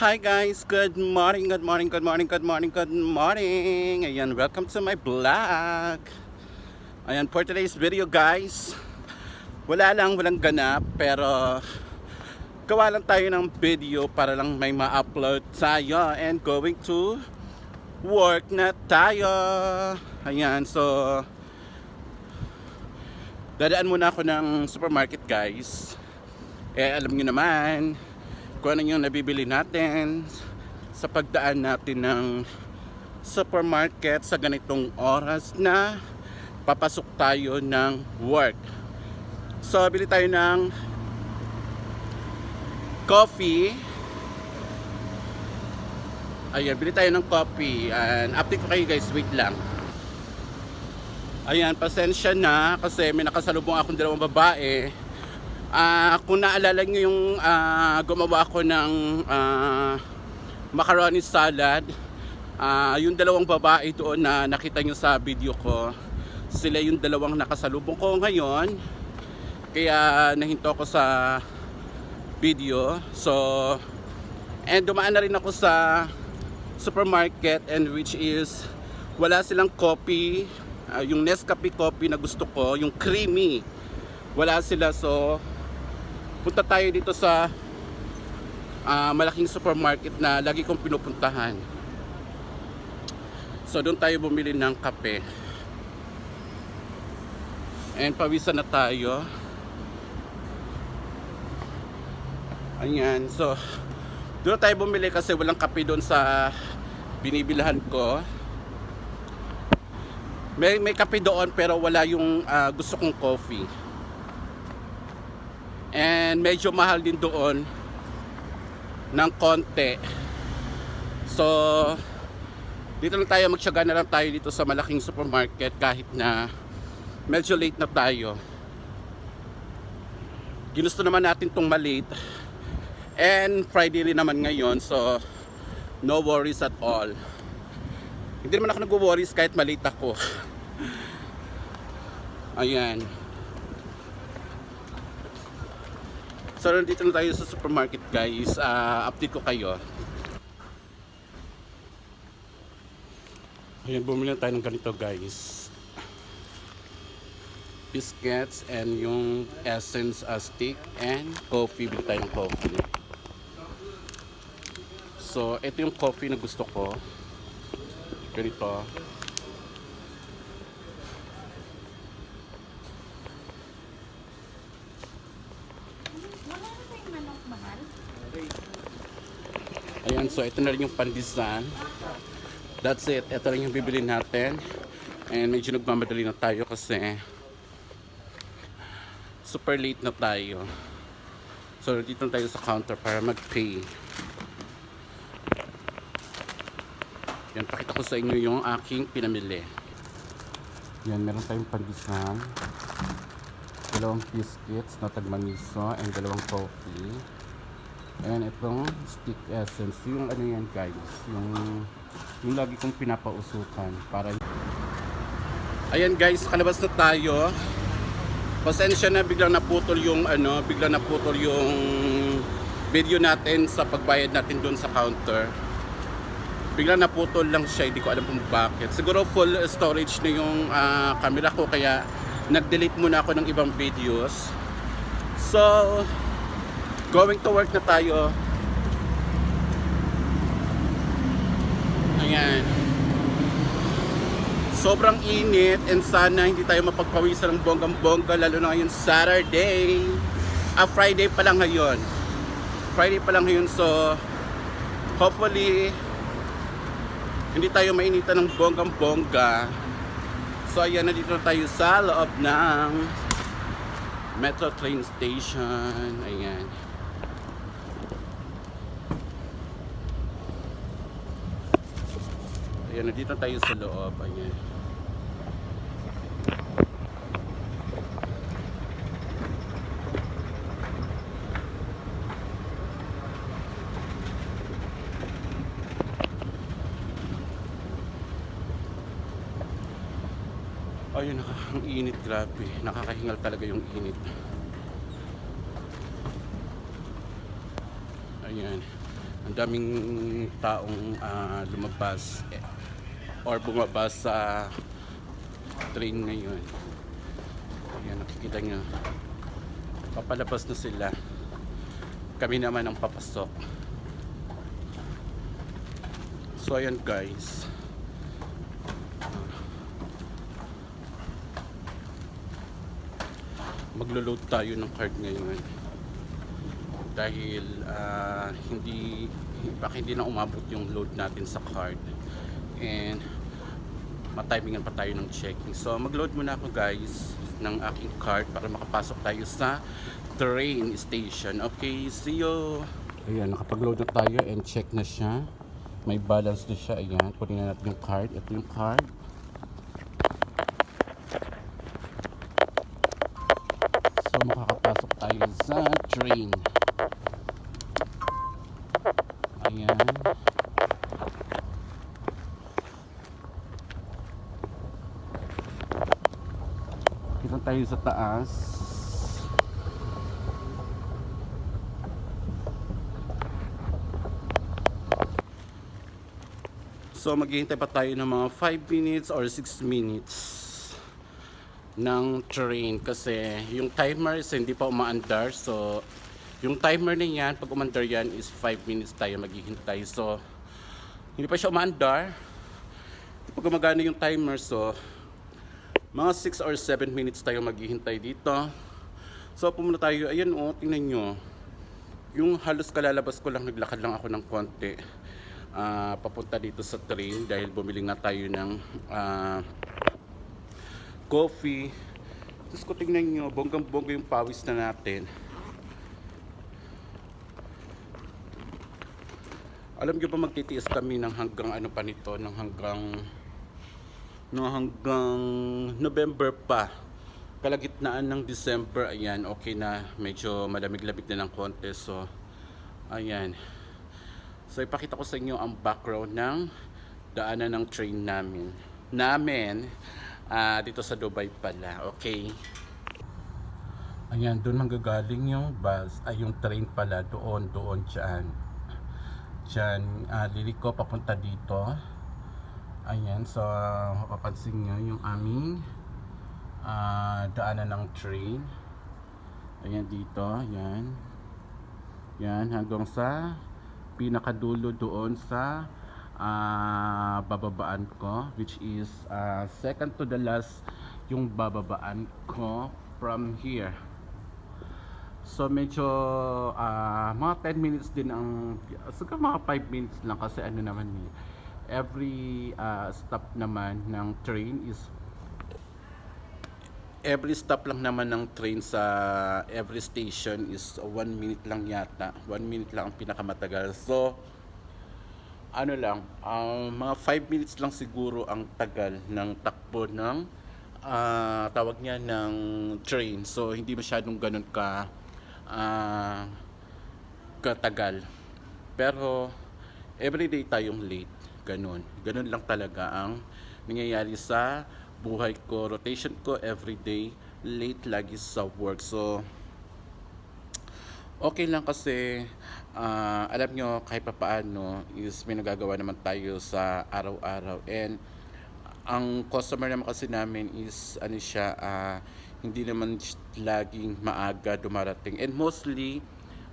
Hi guys, good morning, good morning, good morning, good morning, good morning. Ayan, welcome to my vlog. Ayan, for today's video guys, wala lang, walang ganap, pero gawa lang tayo ng video para lang may ma-upload tayo and going to work na tayo. Ayan, so dadaan muna ako ng supermarket guys. Eh, alam nyo naman, kung ano yung nabibili natin sa pagdaan natin ng supermarket sa ganitong oras na papasok tayo ng work. So, bili tayo ng coffee. Ayan, bili tayo ng coffee. And update ko kayo guys, wait lang. Ayan, pasensya na kasi may nakasalubong akong dalawang babae. Ah, kung naalala niyo yung ah, gumawa ako ng ah, macaroni salad, ah, yung dalawang babae doon na nakita niyo sa video ko, sila yung dalawang nakasalubong ko ngayon. Kaya nahinto ko sa video. So, and dumaan na rin ako sa supermarket and which is wala silang coffee, ah, yung Nescafe coffee na gusto ko, yung creamy. Wala sila so punta tayo dito sa ah, malaking supermarket na lagi kong pinupuntahan. So doon tayo bumili ng kape. And pawisan na tayo. Ayan, so doon tayo bumili kasi walang kape doon sa binibilhan ko. May, may kape doon pero wala yung ah, gusto kong coffee. And medyo mahal din doon ng konti. So, dito lang tayo magtyaga na lang tayo dito sa malaking supermarket kahit na medyo late na tayo. Ginusto naman natin tong malate. And Friday rin naman ngayon, so no worries at all. Hindi naman ako nagwo-worries kahit malate ako. Ayan. So nandito na tayo sa supermarket guys. Ah, update ko kayo. Ayan, bumili na tayo ng ganito guys. Biscuits and yung essence uh, stick and coffee. Bili tayo ng coffee. So, ito yung coffee na gusto ko. Ganito. Wala na tayong manok mahal. Ayan, so ito na rin yung pandisan. That's it. Ito rin yung bibili natin. And medyo nagmamadali na tayo kasi super late na tayo. So dito na tayo sa counter para mag-pay. Yan, pakita ko sa inyo yung aking pinamili. Yan, meron tayong pandisan. Dalawang biscuits na tagmamiso and dalawang coffee. And itong stick essence, yung ano yan guys, yung, yung lagi kong pinapausukan para Ayan guys, kalabas na tayo. Pasensya na biglang naputol yung ano, biglang naputol yung video natin sa pagbayad natin doon sa counter. Biglang naputol lang siya, hindi ko alam kung bakit. Siguro full storage na yung ah, camera ko kaya nag-delete muna ako ng ibang videos. So, going to work na tayo. Ayan. Sobrang init and sana hindi tayo mapagpawisan ng bonggang-bongga lalo na ngayon Saturday. Ah, Friday pa lang ngayon. Friday pa lang ngayon so hopefully hindi tayo mainitan ng bonggang-bongga. So ayan, nandito na tayo sa loob ng Metro Train Station. Ayan. Ayan, nandito tayo sa loob. Ayan. Ayun, ang init, grabe. Nakakahingal talaga yung init. Ayan. Ang daming taong ah, lumabas eh, or bumabas sa train ngayon. Ayan, nakikita nyo. Papalabas na sila. Kami naman ang papasok. So ayan guys. Maglo-load tayo ng card ngayon. Dahil ah, hindi baka hindi na umabot yung load natin sa card. And matimingan pa tayo ng checking. So mag-load muna ako guys ng aking card para makapasok tayo sa train station. Okay, see you! Ayan, nakapag-load na tayo and check na siya. May balance na siya. Ayan, kunin na natin yung card. Ito yung card. So makakapasok tayo sa train. Ayan. Kita tayo sa taas. So maghihintay pa tayo ng mga 5 minutes or 6 minutes ng train kasi yung timer is hindi pa umaandar. So yung timer na yan pag umandar yan is 5 minutes tayo maghihintay. So hindi pa siya umaandar. Hindi pa gumagana yung timer. So mga 6 or 7 minutes tayo maghihintay dito so pumunta tayo ayan o tingnan nyo yung halos kalalabas ko lang naglakad lang ako ng konti ah, papunta dito sa train dahil bumili nga tayo ng ah, coffee. Tapos ko tingnan nyo, bonggang-bongga yung pawis na natin. Alam nyo ba magtitiis kami ng hanggang ano pa nito, ng hanggang no hanggang November pa. Kalagitnaan ng December, ayan, okay na. Medyo malamig-lamig na ng konti. So, ayan. So, ipakita ko sa inyo ang background ng daanan ng train namin. Namin, ah, dito sa Dubai pala. Okay. Ayan, doon manggagaling yung bus, ay yung train pala, doon, doon, dyan. Dyan, ah, liliko papunta dito. Ayan, so, mapapansin nyo yung aming ah, daanan ng train. Ayan dito, ayan. Yan, hanggang sa pinakadulo doon sa ah, bababaan ko which is ah, second to the last yung bababaan ko from here so medyo ah, mga 10 minutes din ang siguro mga 5 minutes lang kasi ano naman eh, every ah, stop naman ng train is every stop lang naman ng train sa every station is 1 minute lang yata 1 minute lang ang pinakamatagal so ano lang, ang mga 5 minutes lang siguro ang tagal ng takbo ng ah, tawag niya ng train. So hindi masyadong ganun ka ah, katagal. Pero everyday tayong late, ganun. Ganun lang talaga ang nangyayari sa buhay ko, rotation ko everyday, late lagi sa work. So okay lang kasi ah, alam nyo kahit pa paano is may nagagawa naman tayo sa araw-araw and ang customer naman kasi namin is ano siya ah, hindi naman laging maaga dumarating and mostly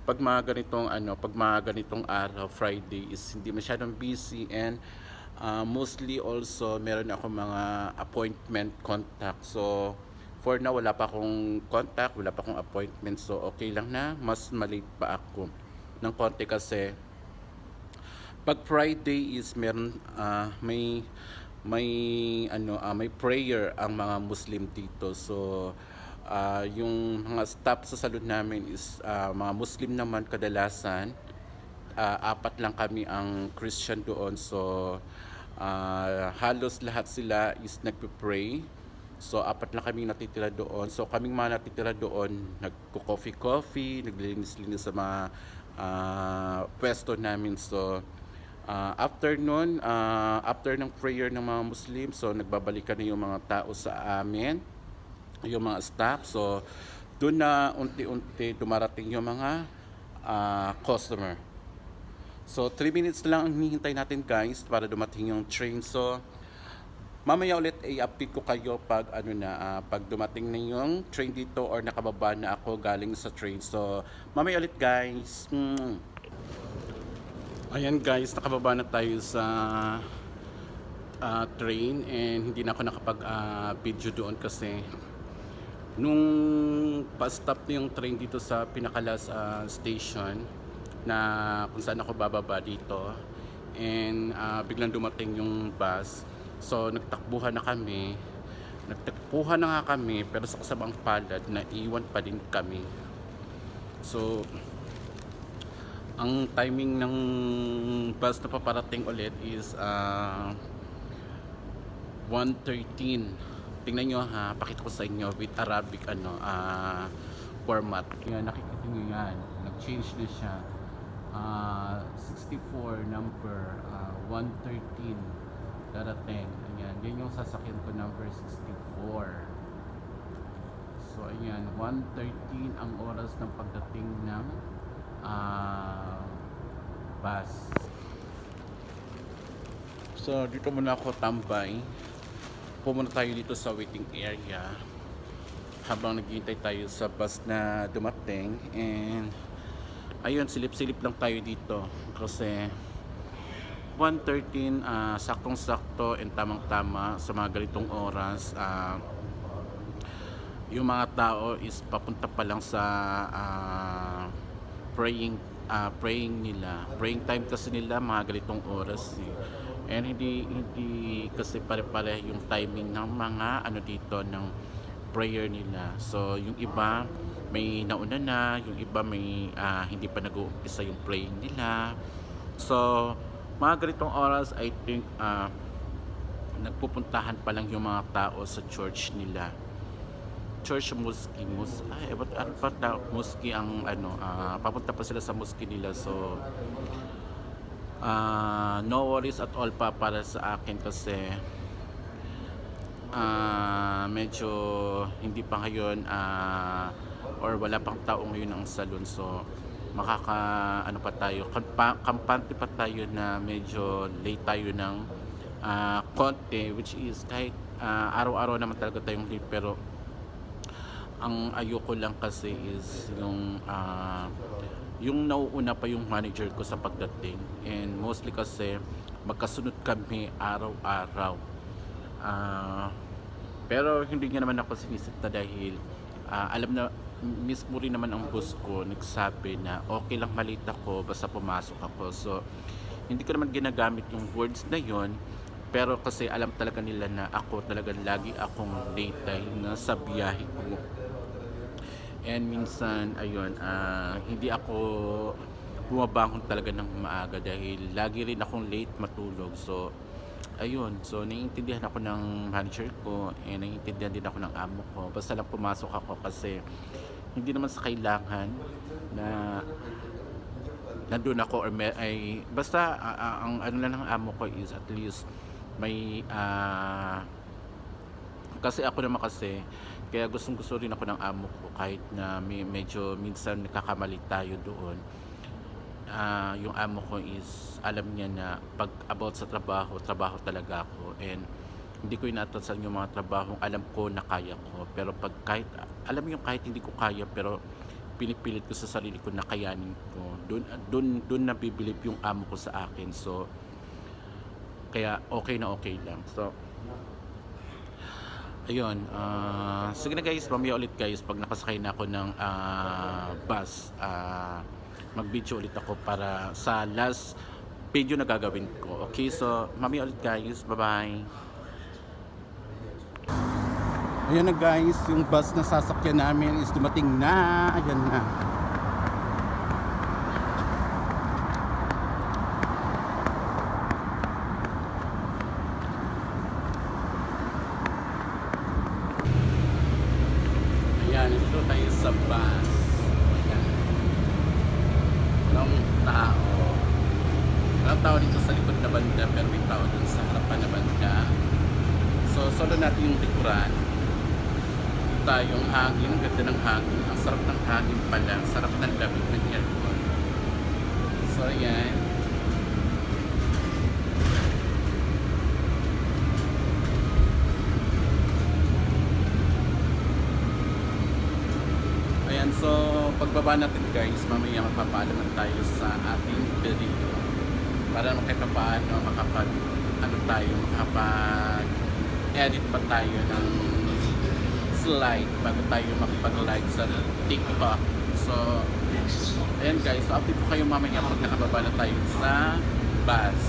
pag mga ganitong ano pag mga ganitong araw Friday is hindi masyadong busy and ah, mostly also meron ako mga appointment contact. So for now wala pa akong contact, wala pa akong appointment. So okay lang na mas malate pa ako. Ng konti kasi pag Friday is meron ah, may may ano ah, may prayer ang mga Muslim dito. So ah, yung mga staff sa salon namin is ah, mga Muslim naman kadalasan ah, apat lang kami ang Christian doon so ah, halos lahat sila is nagpe-pray So apat na kaming natitira doon. So kaming mga natitira doon, nagko-coffee-coffee, naglilinis-linis sa mga ah, pwesto namin. So ah, after nun, ah, after ng prayer ng mga Muslim, so nagbabalikan na yung mga tao sa amin, yung mga staff. So doon na unti-unti dumarating yung mga ah, customer. So 3 minutes lang ang hinihintay natin guys para dumating yung train. So mamaya ulit i-update ko kayo pag ano na ah, pag dumating na yung train dito or nakababa na ako galing sa train. So mamaya ulit guys. Mm. Ayan guys, nakababa na tayo sa ah, train and hindi na ako nakapag ah, video doon kasi nung pa-stop na yung train dito sa pinakalas ah, station na kung saan ako bababa dito and ah, biglang dumating yung bus. So nagtakbuhan na kami. Nagtakbuhan na nga kami pero sa kasabang palad na iwan pa din kami. So ang timing ng bus na paparating ulit is ah 1.13 tingnan nyo ha pakita ko sa inyo with Arabic ano ah format. Yan nakikita nyo yan. Nag change na siya. Ah, 64 number ah, 113 darating. Ayan yan yung sasakyan ko number 64 so ayan 113 ang oras ng pagdating ng ah bus. So dito muna ako tambay. Pumunta tayo dito sa waiting area habang naghihintay tayo sa bus na dumating. And ayun silip-silip lang tayo dito kasi 1.13 ah, saktong-sakto and tamang-tama sa mga ganitong oras ah, yung mga tao is papunta pa lang sa ah, praying ah, praying nila praying time kasi nila mga ganitong oras eh. and hindi hindi kasi pare-pare yung timing ng mga ano dito ng prayer nila. So yung iba may nauna na yung iba may ah, hindi pa nag-uumpisa yung praying nila. So mga ganitong oras I think ah, nagpupuntahan pa lang yung mga tao sa church nila church mosque mos ay what ano pa na mosque ang ano ah, papunta pa sila sa mosque nila so ah, no worries at all pa para sa akin kasi ah, medyo hindi pa ngayon ah, or wala pang tao ngayon ang salon so makaka ano pa tayo kampa, kampante pa tayo na medyo late tayo ng ah, konti which is kahit ah, araw-araw naman talaga tayong late pero ang ayoko lang kasi is yung ah, yung nauuna pa yung manager ko sa pagdating. And mostly kasi magkasunod kami araw-araw. Ah, pero hindi niya naman ako sinisip na dahil ah, alam na mismo rin naman ang boss ko nagsabi na okay lang malita ako basta pumasok ako. So hindi ko naman ginagamit yung words na yon pero kasi alam talaga nila na ako talaga lagi akong late dahil nasa biyahe ko and minsan ayun ah, hindi ako bumabangon talaga ng maaga dahil lagi rin akong late matulog. So ayun so naiintindihan ako ng manager ko and naiintindihan din ako ng amo ko. Basta lang pumasok ako kasi hindi naman sa kailangan na nandun ako or may, ay basta ah, ah, ang ano lang ng amo ko is at least may ah, kasi ako naman kasi kaya gustong gusto rin ako ng amo ko kahit na may, medyo minsan nakakamali tayo doon. Ah, yung amo ko is alam niya na pag about sa trabaho trabaho talaga ako. And hindi ko inatasan yung mga trabaho alam ko na kaya ko. Pero pag kahit alam yung kahit hindi ko kaya pero pinipilit ko sa sarili ko na kayanin ko doon doon doon nabibilip yung amo ko sa akin. So kaya okay na okay lang. So ayun ah sige na guys mamaya ulit guys pag nakasakay na ako ng ah, bus ah, mag video ulit ako para sa last video na gagawin ko okay so mamaya ulit guys bye bye Ayan na guys, yung bus na sasakyan namin is dumating na. Ayan na. Ayan, ito tayo sa bus. Ayan. Walang tao. Walang tao dito sa likod na banda pero may tao dun sa harapan na banda. So, solo natin yung likuran. Tayong hangin, ang ganda ng hangin. Ang sarap ng hangin pala. Ang sarap ng lamig ng aircon. So, ayan. Pagbaba natin guys, mamaya magpapaalaman tayo sa ating video. Para naman kahit paano makapag, ano tayo, makapag edit pa tayo ng slide bago tayo makapag-live sa TikTok. So, ayan guys, so update ko kayo mamaya pag nakababa na tayo sa bus.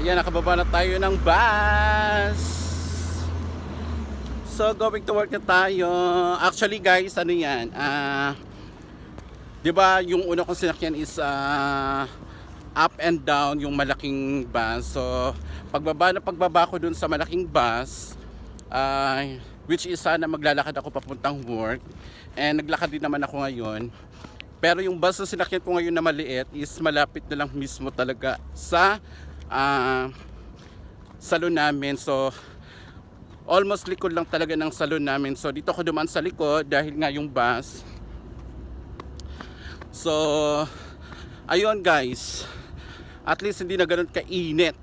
Ayan, nakababa na tayo ng bus. So, going to work na tayo. Actually, guys, ano yan? Ah, 'di ba, yung una kong sinakyan is ah, up and down yung malaking bus. So, pagbaba na pagbaba ko dun sa malaking bus, ay which is sana maglalakad ako papuntang work. And naglakad din naman ako ngayon. Pero yung bus na sinakyan ko ngayon na maliit is malapit na lang mismo talaga sa ah, salon namin. So, almost likod lang talaga ng salon namin. So dito ako dumaan sa likod dahil nga yung bus. So ayun guys. At least hindi na ganun kainit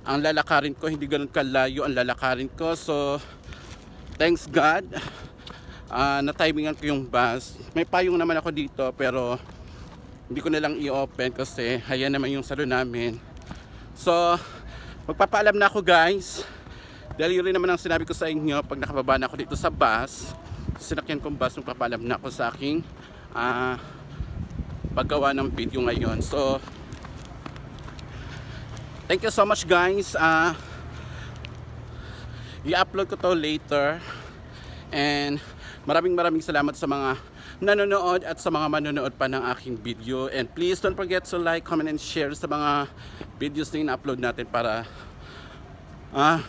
ang lalakarin ko, hindi ganun kalayo ang lalakarin ko. So thanks God. ah na-timingan ko yung bus. May payong naman ako dito pero hindi ko na lang i-open kasi ayan naman yung salon namin. So magpapaalam na ako guys. Dahil yun rin naman ang sinabi ko sa inyo pag nakababa na ako dito sa bus, sinakyan kong bus, magpapalam na ako sa aking ah, paggawa ng video ngayon. So, thank you so much guys. Ah, i-upload ko to later. And maraming maraming salamat sa mga nanonood at sa mga manonood pa ng aking video. And please don't forget to like, comment, and share sa mga videos na in-upload natin para ah,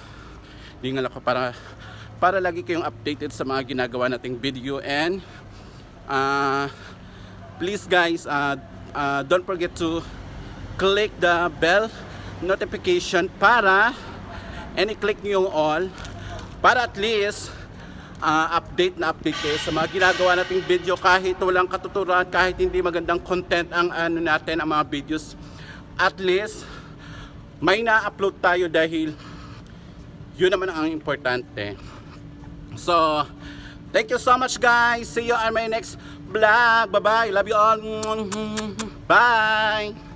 Dingal ako para para lagi kayong updated sa mga ginagawa nating video. And uh, please guys uh, uh, don't forget to click the bell notification para and i-click nyo yung all para at least uh, update na update kayo sa mga ginagawa nating video. Kahit walang katuturan kahit hindi magandang content ang ano natin ang mga videos at least may na-upload tayo dahil yun naman ang importante. So, thank you so much guys. See you on my next vlog. Bye-bye. Love you all. Bye.